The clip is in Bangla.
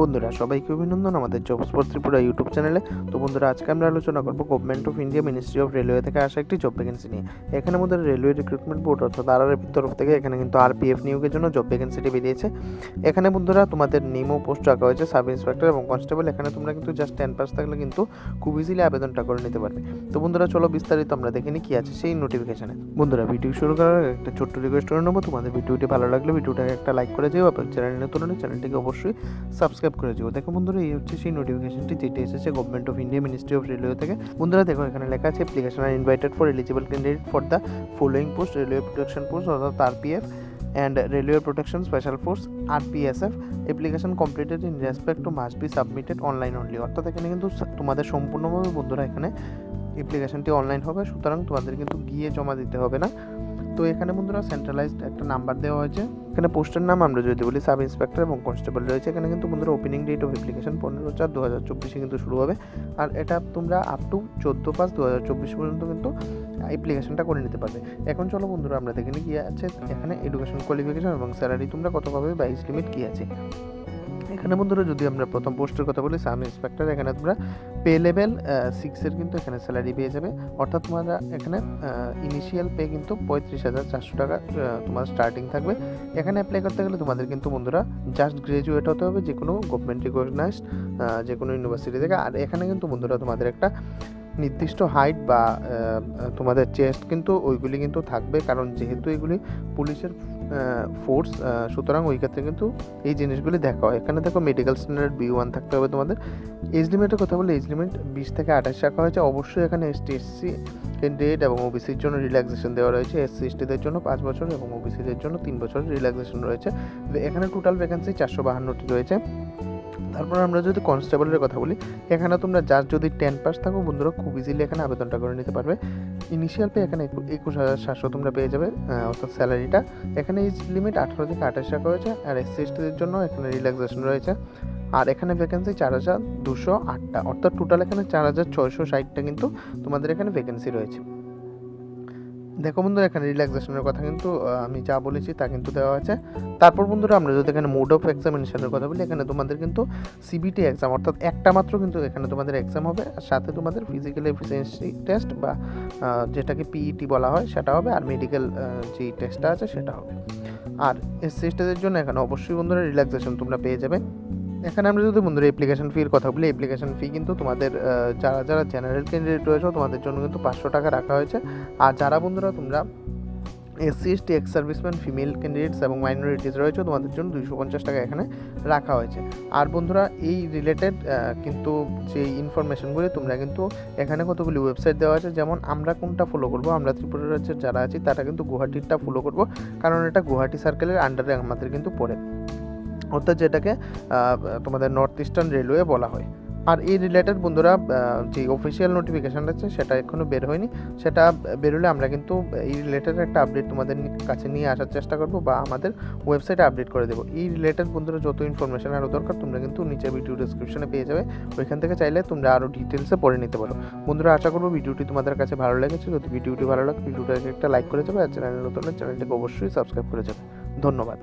বন্ধুরা, সবাইকে অভিনন্দন আমাদের জব স্পোর্টস ত্রিপুরা ইউটিউব চ্যানেলে তো বন্ধুরা, আজকে আমরা আলোচনা করব government of India ministry of railway থেকে আসা একটি জব ভ্যাকেন্সি নিয়ে। এখানে আমাদের রেলওয়ে রিক্রুটমেন্ট বোর্ড অর্থাৎ আর তরফ থেকে এখানে কিন্তু আরপিএফ নিয়োগের জন্য জব ভ্যাকেন্সিটি বেরিয়েছে। এখানে বন্ধুরা, তোমাদের নিমো পোস্ট রাখা হয়েছে সাব ইন্সপেক্টর এবং কনস্টেবল এখানে তোমরা কিন্তু জাস্ট টেন পাস থাকলে কিন্তু খুব ইজিলি আবেদনটা করে নিতে পারবে। তো বন্ধুরা, চলো বিস্তারিত আমরা দেখে নিই কী আছে সেই নোটিফিকেশানে বন্ধুরা ভিডিও শুরু করার একটা ছোট্ট রিকোয়েস্ট করে নেব। তোমাদের ভিডিওটি ভালো লাগলে ভিডিওটাকে একটা লাইক করে যেও এবং চ্যানেল নতুন চ্যানেলটিকে অবশ্যই সাবস্ক্রাইব করে যেও দেখো বন্ধুরা, এই হচ্ছে সেই নোটিফিকেশনটি যেটি এসেছে government of India ministry of railway থেকে। বন্ধুরা, দেখো এখানে লেখা আছে application are invited for eligible candidate for the following post railway protection post অর্থাৎ RPF and railway protection special force RPSF application completed in respect to must be submitted online only অর্থাৎ এখানে কিন্তু তোমাদের সম্পূর্ণভাবে বন্ধুরা এখানে অ্যাপ্লিকেশনটি অনলাইন হবে, সুতরাং তোমাদের কিন্তু গিয়ে জমা দিতে হবে না। তো এখানে বন্ধুরা সেন্ট্রালাইজড একটা নাম্বার দেওয়া হয়েছে। এখানে পোস্টের নাম আমরা যদি বলি সাব ইন্সপেক্টর এবং কনস্টেবল রয়েছে। এখানে কিন্তু বন্ধুরা ওপেনিং ডেট অফ অ্যাপ্লিকেশন পনেরো চার দু হাজার চব্বিশে কিন্তু শুরু হবে। আর এটা তোমরা আপ টু চোদ্দ পাঁচ দু হাজার চব্বিশ পর্যন্ত কিন্তু অ্যাপ্লিকেশনটা করে নিতে পারবে। এখন চলো বন্ধুরা আমরা দেখে নিই কী আছে। এখানে এডুকেশন কোয়ালিফিকেশন এবং স্যালারি তোমরা কত পাবে বা লিমিট কী আছে? এখানে বন্ধুরা, যদি আমরা প্রথম পোস্টের কথা বলি, সাব ইন্সপেক্টর এখানে তোমরা পে লেভেল সিক্সের কিন্তু এখানে স্যালারি পেয়ে যাবে। অর্থাৎ তোমরা এখানে ইনিশিয়াল পে কিন্তু পঁয়ত্রিশ হাজার চারশো টাকা তোমার স্টার্টিং থাকবে। এখানে অ্যাপ্লাই করতে গেলে তোমাদের কিন্তু বন্ধুরা জাস্ট গ্রাজুয়েট হতে হবে যে কোনো গভর্নমেন্ট রিকগনাইজড যে কোনো ইউনিভার্সিটি থেকে। আর এখানে কিন্তু বন্ধুরা তোমাদের একটা নির্দিষ্ট হাইট বা তোমাদের চেস্ট কিন্তু ওইগুলি কিন্তু থাকবে, কারণ যেহেতু এগুলি পুলিশের ফোর্স সুতরাং ওই ক্ষেত্রে কিন্তু এই জিনিসগুলি দেখা হয়। এখানে দেখো মেডিকেল স্ট্যান্ডার্ড বি ওয়ান থাকতে হবে তোমাদের। এজ লিমিটের কথা বলে এজ লিমিট বিশ থেকে আঠাশ রাখা হয়েছে। অবশ্যই এখানে এস এসটি এসসি ক্যান্ডিডেট এবং ওবিসির জন্য রিল্যাক্সেশন দেওয়া রয়েছে। এসসি এসটিদের জন্য পাঁচ বছর এবং ওবিসিদের জন্য তিন বছরের রিল্যাক্সেশন রয়েছে। এখানে টোটাল ভ্যাকেন্সি চারশো বাহান্নটি রয়েছে। তারপর আমরা যদি কনস্টেবলের কথা বলি, এখানে তোমরা যার যদি টেন পাস থাকো, বন্ধুরা খুব ইজিলি এখানে আবেদনটা করে নিতে পারবে। ইনিশিয়াল পে এখানে একুশ হাজার সাতশো তোমরা পেয়ে যাবে অর্থাৎ স্যালারিটা এখানে এজ লিমিট আঠারো থেকে আঠাশ টাকা রয়েছে আর এসসি এসটিদের জন্য এখানে রিল্যাক্সেশন রয়েছে। আর এখানে ভ্যাকেন্সি চার হাজার দুশো আটটা, অর্থাৎ টোটাল এখানে চার হাজার ছয়শো ষাটটা কিন্তু তোমাদের এখানে ভ্যাকেন্সি রয়েছে। দেখো বন্ধুরা, এখানে রিল্যাক্সেশনের কথা কিন্তু আমি যা বলেছি তা কিন্তু দেওয়া আছে তারপর বন্ধুরা, আমরা যদি এখানে মোড অফ এক্সামিনেশনের কথা বলি, এখানে তোমাদের কিন্তু সিবিটি এক্সাম অর্থাৎ একটা মাত্র কিন্তু এখানে তোমাদের এক্সাম হবে, আর সাথে তোমাদের ফিজিক্যাল এফিসিয়েন্সি টেস্ট বা যেটাকে পিইটি বলা হয়, সেটা হবে, আর মেডিকেল যে টেস্টটা আছে, সেটা হবে। আর এসসি এসটিদের জন্য এখানে অবশ্যই বন্ধুরা রিল্যাক্সেশন তোমরা পেয়ে যাবে। এখানে আমরা যদি বন্ধুরা অ্যাপ্লিকেশন ফির কথা বলি অ্যাপ্লিকেশন ফি কিন্তু তোমাদের যারা যারা জেনারেল ক্যান্ডিডেট রয়েছে তোমাদের জন্য কিন্তু পাঁচশো টাকা রাখা হয়েছে। আর যারা বন্ধুরা তোমরা SC ST ex serviceman female candidates এবং মাইনরিটিস রয়েছে, তোমাদের জন্য দুইশো পঞ্চাশ টাকা এখানে রাখা হয়েছে। আর বন্ধুরা, এই রিলেটেড কিন্তু যে ইনফরমেশনগুলি তোমরা কিন্তু এখানে কতগুলি ওয়েবসাইট দেওয়া আছে, যেমন আমরা কোনটা ফলো করব, আমরা ত্রিপুরা রাজ্যের যারা আছি, তারা কিন্তু গুয়াহাটিরটা ফলো করব। কারণ এটা গুয়াহাটি সার্কেলের আন্ডারে আমাদের কিন্তু পড়ে। অর্থাৎ যেটাকে তোমাদের নর্থ ইস্টার্ন রেলওয়ে বলা হয়। আর এই রিলেটেড বন্ধুরা যে অফিসিয়াল নোটিফিকেশান আছে, সেটা এখনও বের হয়নি। সেটা বেরোলে আমরা কিন্তু এই রিলেটেড একটা আপডেট তোমাদের কাছে নিয়ে আসার চেষ্টা করব বা আমাদের ওয়েবসাইটে আপডেট করে দেবো। এই রিলেটেড বন্ধুরা, যত ইনফরমেশান আরও দরকার, তোমরা কিন্তু নিচে ভিডিও ডিসক্রিপশনে পেয়ে যাবে। ওইখান থেকে চাইলে তোমরা আরও ডিটেলসে পড়ে নিতে পারো। বন্ধুরা, আশা করব ভিডিওটি তোমাদের কাছে ভালো লেগেছে। যদি ভিডিওটি ভালো লাগে, ভিডিওটাকে একটা লাইক করে যাবে আর চ্যানেল নতুন চ্যানেলটিকে অবশ্যই সাবস্ক্রাইব করে যাবে। ধন্যবাদ।